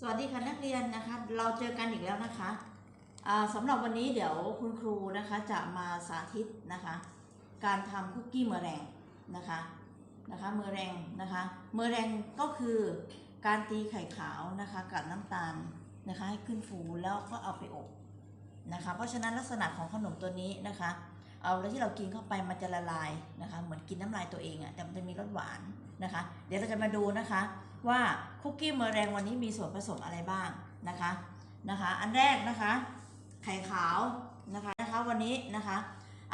สวัสดีค่ะนักเรียนนะคะ เราเจอกันอีกแล้วนะคะอ่าสำหรับวันนี้เดี๋ยวคุณครูนะคะจะมาสาธิตนะคะ การทำคุกกี้เมอแรงนะคะนะคะเมอแรงนะคะเมอแรงก็คือการตีไข่ขาวนะคะกับน้ำตาลนะคะให้ขึ้นฟูแล้วก็เอาไปอบนะคะ เพราะฉะนั้นลักษณะของขนมตัวนี้นะคะ เอาแล้วที่เรากินเข้าไปมันจะละลายนะคะ เหมือนกินน้ำลายตัวเองอะ่ะแต่มันจะมีรสหวานนะคะ เดี๋ยวเราจะมาดูนะคะว่าคุกกี้เมอแรงวันนี้มีส่วนผสมอะไรบ้างนะคะนะคะ อันแรกนะคะไข่ขาวนะคะนะคะวันนี้นะคะ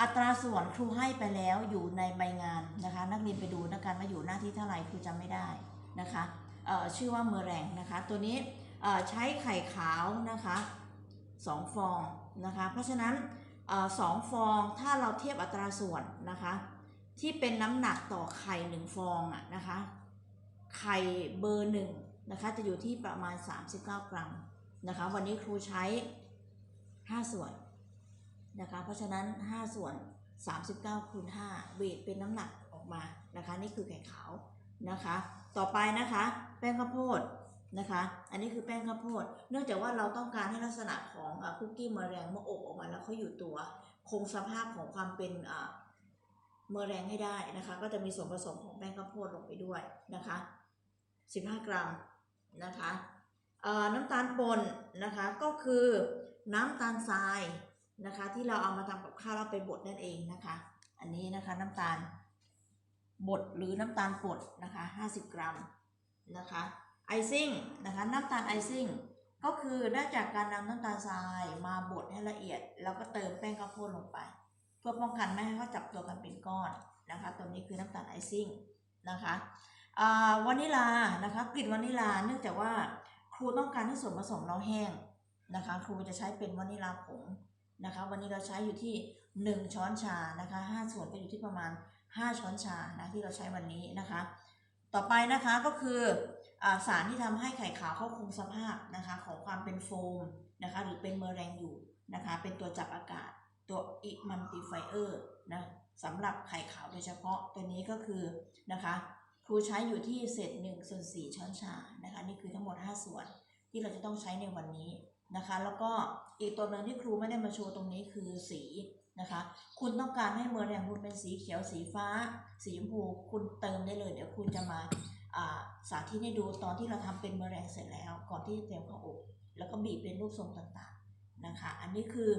อัตราส่วนครูให้ไปแล้วอยู่ในใบงานนะคะ นักเรียนไปดูนะกันว่าอยู่หน้าที่เท่าไหร่ครูจำไม่ได้นะคะเอ่อชื่อว่าเมอแรงนะคะ ตัวนี้เอ่อใช้ไข่ขาวนะคะสองฟองนะคะเพราะฉะนั้นเออสองฟองถ้าเราเทียบอัตราส่วนนะคะที่เป็นน้ำหนักต่อไข่หนึ่งฟองอะนะคะ ไข่เบอร์หนึ่งนะคะจะอยู่ที่ประมาณ 39 กรัมนะคะวันนี้ครูใช้ 5 ส่วนนะคะเพราะฉะนั้น 5 ส่วน 39คูณ5เวทเป็นน้ำหนักออกมานะคะนี่คือไข่ขาวนะคะต่อไปนะคะแป้งข้าวโพดนะคะ อันนี้คือแป้งข้าวโพด เนื่องจากว่าเราต้องการให้ลักษณะของอคุกกี้เมอแรงเมื่ออบออกมาแล้วเขาอยู่ตัว คงสภาพของความเป็นอะเมอแรงให้ได้นะคะ ก็จะมีส่วนผสมของแป้งข้าวโพดลงไปด้วยนะคะ 15 กรัมนะคะน้ำตาลป่นนะคะก็คือน้ำตาลทรายนะคะที่เราเอามาทำกับข้าวเราไปบดนั่นเองนะคะ อันนี้นะคะน้ำตาลบดหรือน้ำตาลป่นนะคะ 50 กรัมนะคะไอซิ่งนะคะน้ำตาลไอซิ่งก็คือได้จากการนำน้ำตาลทรายมาบดให้ละเอียด แล้วก็เติมแป้งข้าวโพดลงไป เพื่อป้องกันไม่ให้เขาจับตัวกันเป็นก้อนนะคะ ตัวนี้คือน้ำตาลไอซิ่งนะคะ วานิลานะคะกลิ่นวานิลาเนื่องจากว่าครูต้องการให้ส่วนผสมเราแห้งนะคะครูจะใช้เป็นวานิลาผงนะคะวันนี้เราใช้อยู่ที่ 1 ช้อนชานะคะ5ส่วนก็อยู่ที่ประมาณ 5 ช้อนชานะที่เราใช้วันนี้นะคะ ต่อไปนะคะก็คืออสารที่ทำให้ไข่ขาวเข้าคงสภาพนะคะของความเป็นโฟมนะคะหรือเป็นเมอแรงอยู่นะคะเป็นตัวจับอากาศตัวอิมันติไฟเออร์นะสำหรับไข่ขาวโดยเฉพาะตัวนี้ก็คือนะคะ ครูใช้อยู่ที่เศษ1ส่วน4ช้อนชานะคะนี่คือทั้งหมด 5 ส่วนที่เราจะต้องใช้ในวันนี้นะคะ แล้วก็อีกตัวหนึงที่ครูไม่ได้มาโชว์ตรงนี้คือสีนะคะ คุณต้องการให้เมอร์แรงคุณเป็นสีเขียวสีฟ้า สีชมพูคุณเติมได้เลย เดี๋ยวคุณจะมาาสาธิตให้ดูตอนที่เราทำเป็นเมอร์แรงเสร็จแล้ว ก่อนที่จะเตรียมเข้าอบแล้วก็บีบเป็นรูปทรงต่างๆนะคะ อันนี้คือ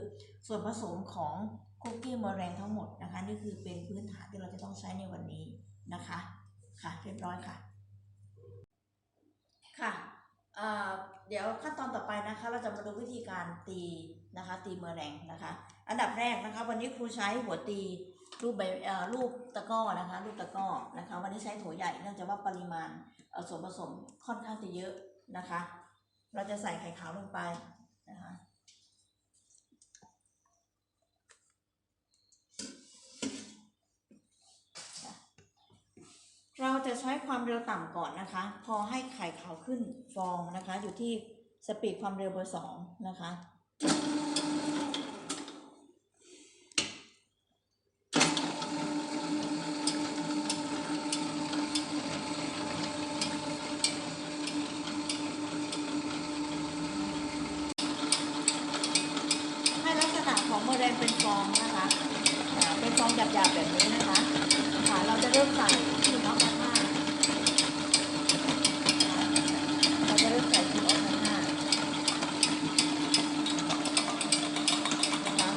ส่วนผสมของคุกกี้เมอร์แรงทั้งหมดนะคะ นี่คือเป็นพื้นฐานที่เราจะต้องใช้ในวันนี้นะคะ ค่ะเรียบร้อยค่ะ ค่ะเเดี๋ยวขั้นตอนต่อไปนะคะ เราจะมาดูวิธีการตีนะคะ ตีเมอแรงนะคะ อันดับแรกนะคะ วันนี้ครูใช้หัวตีรูปใบรูปตะก้อนะคะรูปตะก้อนะคะ วันนี้ใช้ถั่วใหญ่เนื่องจากว่าปริมาณส่วนผสมค่อนข้างจะเยอะนะคะ เราจะใส่ไข่ขาวลงไปนะคะ เราจะใช้ความเร็วต่ำก่อนนะคะ พอให้ไข่ขาวขึ้นฟองนะคะ อยู่ที่สปีดความเร็วเบอร์สองนะคะ ให้ลักษณะของโมเดลเป็นฟองนะคะอ่าเป็นฟองหยาบๆแบบนี้นะคะค่ะเราจะเริ่มใส่คิวออฟมาห้าเราจะเริ่มใส่คิวออฟมาห้านะคะ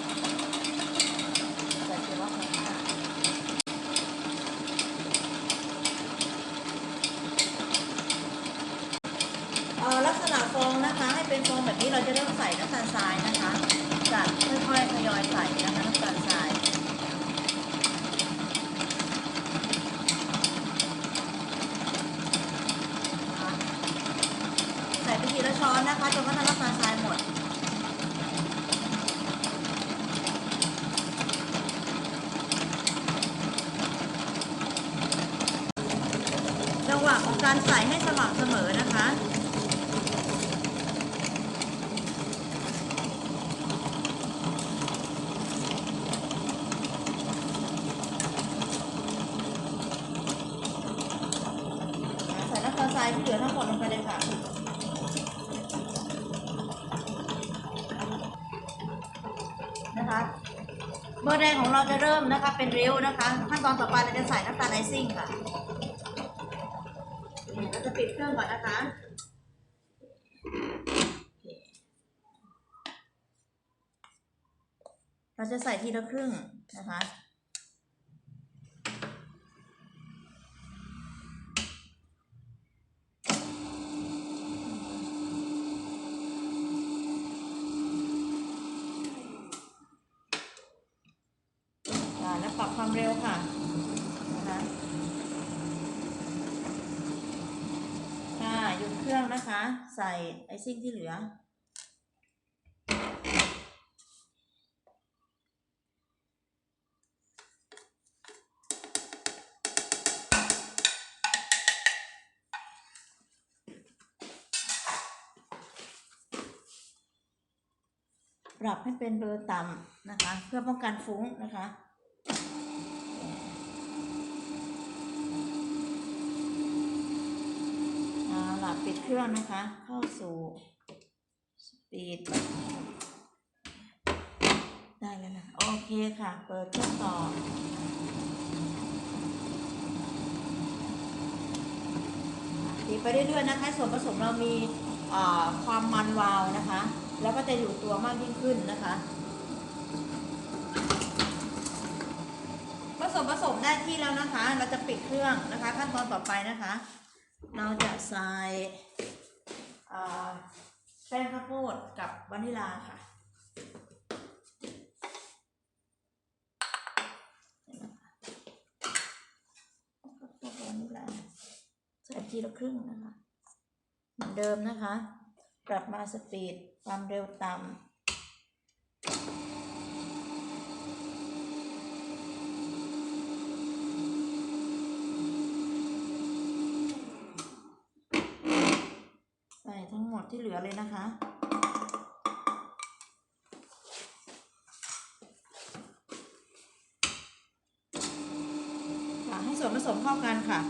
ใส่คิวออฟมาห้าเอ่อลักษณะฟองนะคะ ให้เป็นฟองแบบนี้เราจะเริ่มใส่น้ำตาลทรายนะคะจะค่อยๆทยอยใส่นะคะน้ำตาลทราย นะคะใส่ไป ทีละช้อนนะคะจนกระทั่งน้ำตาลทรายหมด จังหวะของการใส่ให้สม่ำเสมอนะคะใส่น้ำตาลทรายที่เหลือทั้งหมดลงไปเลยค่ะ เมื่อแรงของเราจะเริ่มนะคะ เป็นริ้วนะคะ ขั้นตอนต่อไปเราจะใส่น้ำตาลไอซิ่งค่ะนี่เราจะปิดเครื่องก่อนนะคะเราจะใส่ทีละครึ่งนะคะ อ่า แล้วปรับความเร็วค่ะนะคะค่ะหยุดเครื่องนะคะ ใส่ไอซิ่งที่เหลือ ปรับให้เป็นเบอร์ต่ำนะคะ เพื่อป้องกันฟุ้งนะคะ เอาล่ะ ปิดเครื่องนะคะ เข้าสู่สปีดได้แล้วนะ โอเคค่ะ เปิดเครื่องต่อตีไปเรื่อยๆนะคะ ส่วนผสมเรามีความมันวาวนะคะ แล้วก็จะอยู่ตัวมากยิ่งขึ้นนะคะผสมผสมได้ที่แล้วนะคะ เราจะปิดเครื่องนะคะ ขั้นตอนต่อไปนะคะ เราจะใส่แป้งข้าวโพดกับวานิลาค่ะข้าวโพดวานิลาใส่ทีละครึ่งนะคะ เหมือนเดิมนะคะ ปรับมาสปีดความเร็วต่ำใส่ ดที่เหลือเลยนะคะ ให้ส่วนผสมเข้ากันค่ะ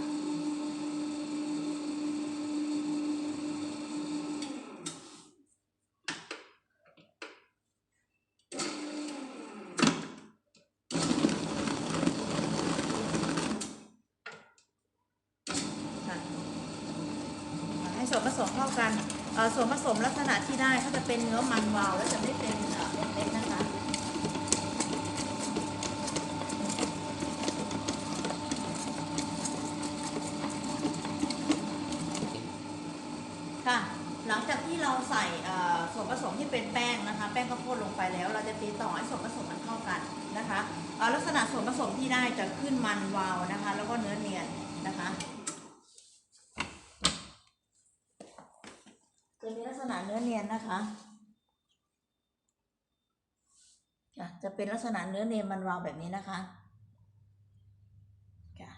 ให้ส่วนผสมเข้ากัน ส่วนผสมลักษณะที่ได้ก็จะเป็นเนื้อมันวาว แล้วจะไม่เป็นเอ่อเม็ดๆนะคะค่ะหลังจากที่เราใส่ส่วนผสมที่เป็นแป้งนะคะ แป้งข้าวโพดลงไปแล้ว เราจะตีต่อให้ส่วนผสมมันเข้ากันนะคะลักษณะส่วนผสมที่ได้จะขึ้นมันวาวนะคะ แล้วก็เนื้อเนียนนะคะมีลักษณะ เนียนนะคะอะจะเป็นลักษณะเนื้อเนียนมันวาวแบบนี้นะคะค่ะ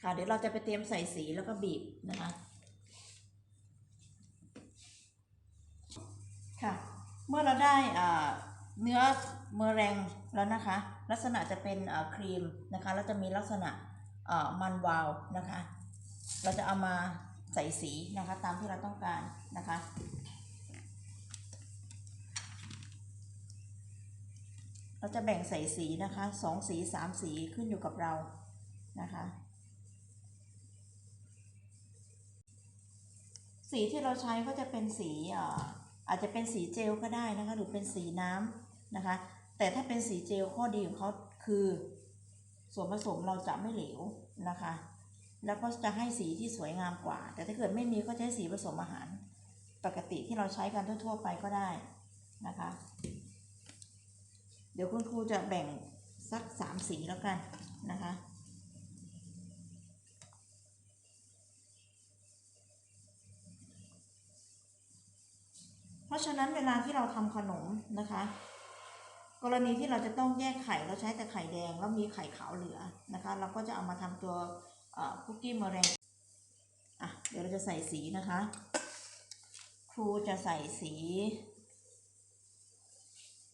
ค่ะเดี๋ยวเราจะไปเตรียมใส่สีแล้วก็บีบนะคะ ค่ะ เมื่อเราได้อ่าเนื้อเมอแรงแล้วนะคะ ลักษณะจะเป็นอ่ครีมนะคะแล้วจะมีลักษณะอ่ามันวาวนะคะ เราจะเอามา ใส่สีนะคะตามที่เราต้องการนะคะเราจะแบ่งใส่สีนะคะสองสีสามสีขึ้นอยู่กับเรานะคะ สีที่เราใช้ก็จะเป็นสีอ่าอาจจะเป็นสีเจลก็ได้นะคะ หรือเป็นสีน้ำนะคะ แต่ถ้าเป็นสีเจลข้อดีของเขาคือ ส่วนผสมเราจะไม่เหลวนะคะ แล้วก็จะให้สีที่สวยงามกว่า แต่ถ้าเกิดไม่มีก็ใช้สีผสมอาหาร ปกติที่เราใช้กันทั่ว ๆ ไปก็ได้นะคะ เดี๋ยวคุณครูจะแบ่งสักสามสีแล้วกันนะคะเพราะฉะนั้นเวลาที่เราทำขนมนะคะ กรณีที่เราจะต้องแยกไข่เราใช้แต่ไข่แดงแล้วมีไข่ขาวเหลือนะคะ เราก็จะเอามาทำตัว คุกกี้มะเร็งอะเดี๋ยวเราจะใส่สีนะคะ ครูจะใส่สี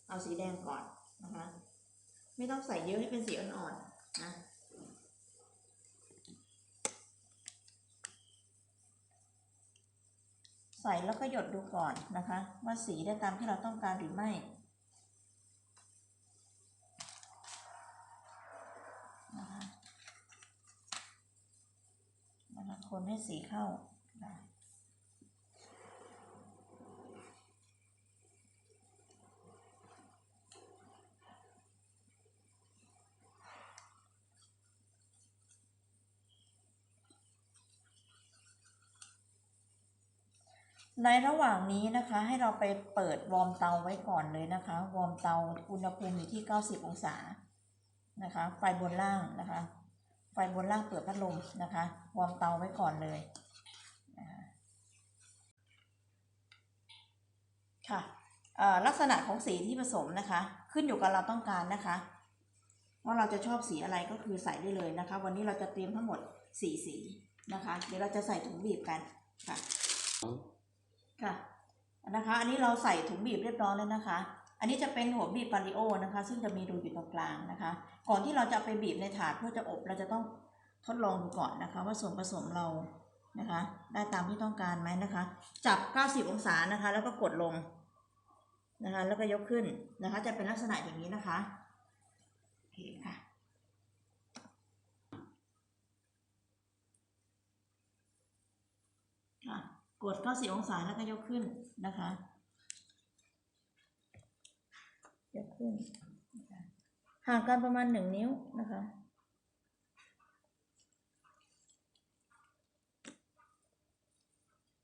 เอาสีแดงก่อนนะคะ ไม่ต้องใส่เยอะให้เป็นสีอ่อนๆนะใส่แล้วก็หยดดูก่อนนะคะ ว่าสีได้ตามที่เราต้องการหรือไม่นะคะนะ คนให้สีเข้านะในระหว่างนี้นะคะให้เราไปเปิดวอร์มเตาไว้ก่อนเลยนะคะ วอร์มเตาอุณหภูมิอยู่ที่ 90 องศานะคะไฟบนล่างนะคะ ไฟบนล่างเปิดพัดลมนะคะวอร์มเตาไว้ก่อนเลยคะค่ะเอ่อลักษณะของสีที่ผสมนะคะ ขึ้นอยู่กับเราต้องการนะคะว่าเราจะชอบสีอะไรก็คือใส่ได้เลยนะคะ วันนี้เราจะเตรียมทั้งหมดสี่สีนะคะ เดี๋ยวเราจะใส่ถุงบีบกันค่ะค่ะนะคะ อันนี้เราใส่ถุงบีบเรียบร้อยแล้วนะคะ อันนี้จะเป็นหัวบีบปาริโอนะคะ ซึ่งจะมีรูอยู่ตรงกลางนะคะ ก่อนที่เราจะไปบีบในถาดเพื่อจะอบเราจะต้องทดลองดูก่อนนะคะ ว่าส่วนผสมเรานะคะ ได้ตามที่ต้องการไหมนะคะ จับ 90 องศานะคะ แล้วก็กดลงนะคะ แล้วก็ยกขึ้นนะคะ จะเป็นลักษณะอย่างนี้นะคะโอเคค่ะค่ะกด 90 องศาแล้วก็ยกขึ้นนะคะ ยกขึ้นห่างกันประมาณหนึ่งนิ้วนะคะ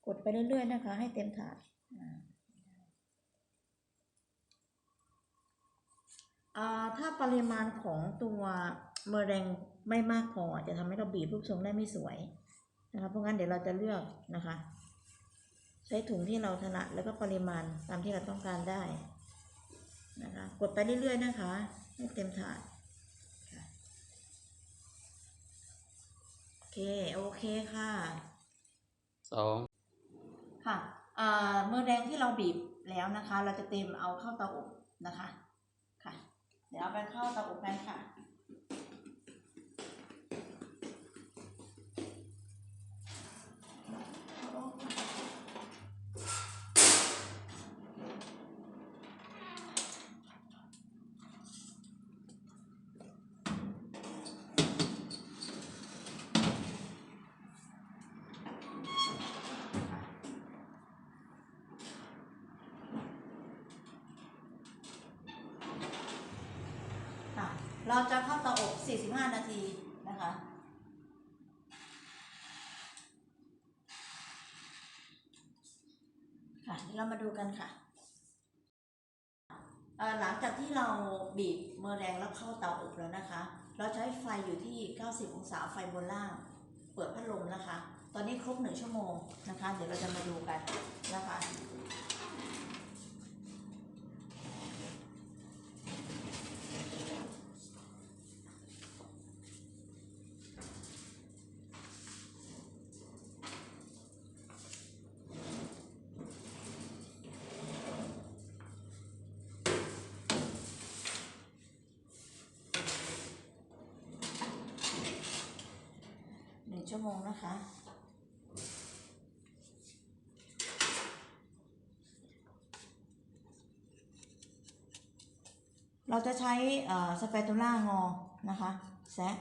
กดไปเรื่อยๆนะคะ ให้เต็มถาดอ่าถ้าปริมาณของตัวเมอแรงไม่มากพอจะทำให้เราบีบรูปทรงได้ไม่สวยนะคะเพราะงั้นเดี๋ยวเราจะเลือกนะคะ ใช้ถุงที่เราถนัดแล้วก็ปริมาณตามที่เราต้องการได้ นะคะ กดไปเรื่อย ๆ นะคะ ให้เต็มถาดค่ะโอเค โอเคค่ะสองค่ะเอ่อเมื่อแดงที่เราบีบแล้วนะคะ เราจะเตรียมเอาเข้าเตาอบนะคะ ค่ะ เดี๋ยวเอาไปเข้าเตาอบกันค่ะ เราจะเข้าเตาอบ 45 นาทีนะคะ ค่ะเรามาดูกันค่ะ หลังจากที่เราบีบเมอร์แรงแล้วเข้าเตาอบแล้วนะคะ เราใช้ไฟอยู่ที่ 90 องศาไฟบนล่าง เปิดพัดลมนะคะ ตอนนี้ครบหนึ่งชั่วโมงนะคะ เดี๋ยวเราจะมาดูกันนะคะ งชั่วโมงนะคะ เราจะใช้สเปตูล่างอนะคะแซะ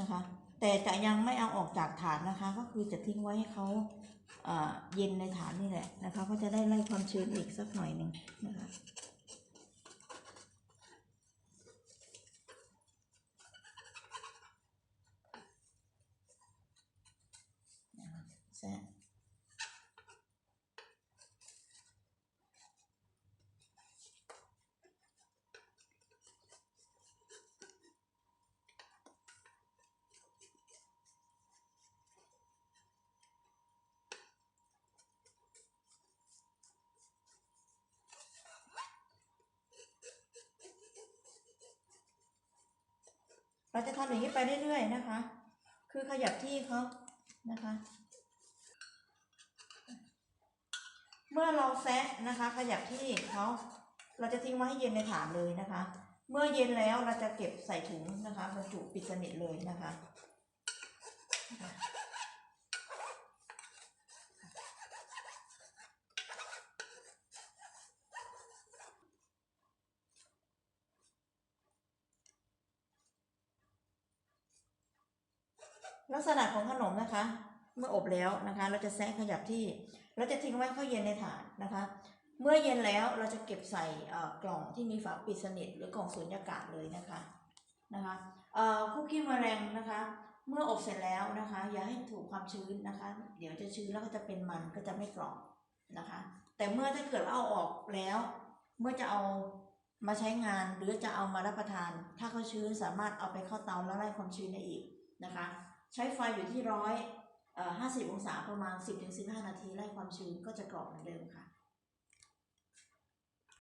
นะคะ แต่จะยังไม่เอาออกจากถาดนะคะ ก็คือจะทิ้งไว้ให้เขาเย็นในถาดนี่แหละนะคะ ก็จะได้ไล่ความชื้นอีกสักหน่อยหนึ่งนะคะ แซะเราจะทำอย่างนี้ไปเรื่อยๆนะคะ คือขยับที่เขานะคะ เมื่อเราแซะนะคะ ขยับที่เขาเราจะทิ้งไว้ให้เย็นในถาดเลยนะคะ เมื่อเย็นแล้วเราจะเก็บใส่ถุงนะคะบรรจุปิดสนิทเลยนะคะลักษณะของขนมนะคะ เมื่ออบแล้วนะคะ เราจะแซะขยับที่ เราจะทิ้งไว้เข้าเย็นในถาดนะคะ เมื่อเย็นแล้วเราจะเก็บใส่กล่องที่มีฝาปิดสนิทหรือกล่องสูญญากาศเลยนะคะนะคะเอ่อคุกกี้แมลงนะคะ เมื่ออบเสร็จแล้วนะคะ อย่าให้ถูกความชื้นนะคะ เดี๋ยวจะชื้นแล้วก็จะเป็นมันก็จะไม่กรอบนะคะ แต่เมื่อถ้าเกิดว่าเอาออกแล้ว เมื่อจะเอามาใช้งานหรือจะเอามารับประทาน ถ้าเขาชื้นสามารถเอาไปเข้าเตาแล้วไล่ความชื้นได้อีกนะคะ ใช้ไฟอยู่ที่ร้อย ห้าสิบองศาประมาณ 10-15 นาทีไล่ความชื้นก็จะกรอบเหมือนเดิมค่ะ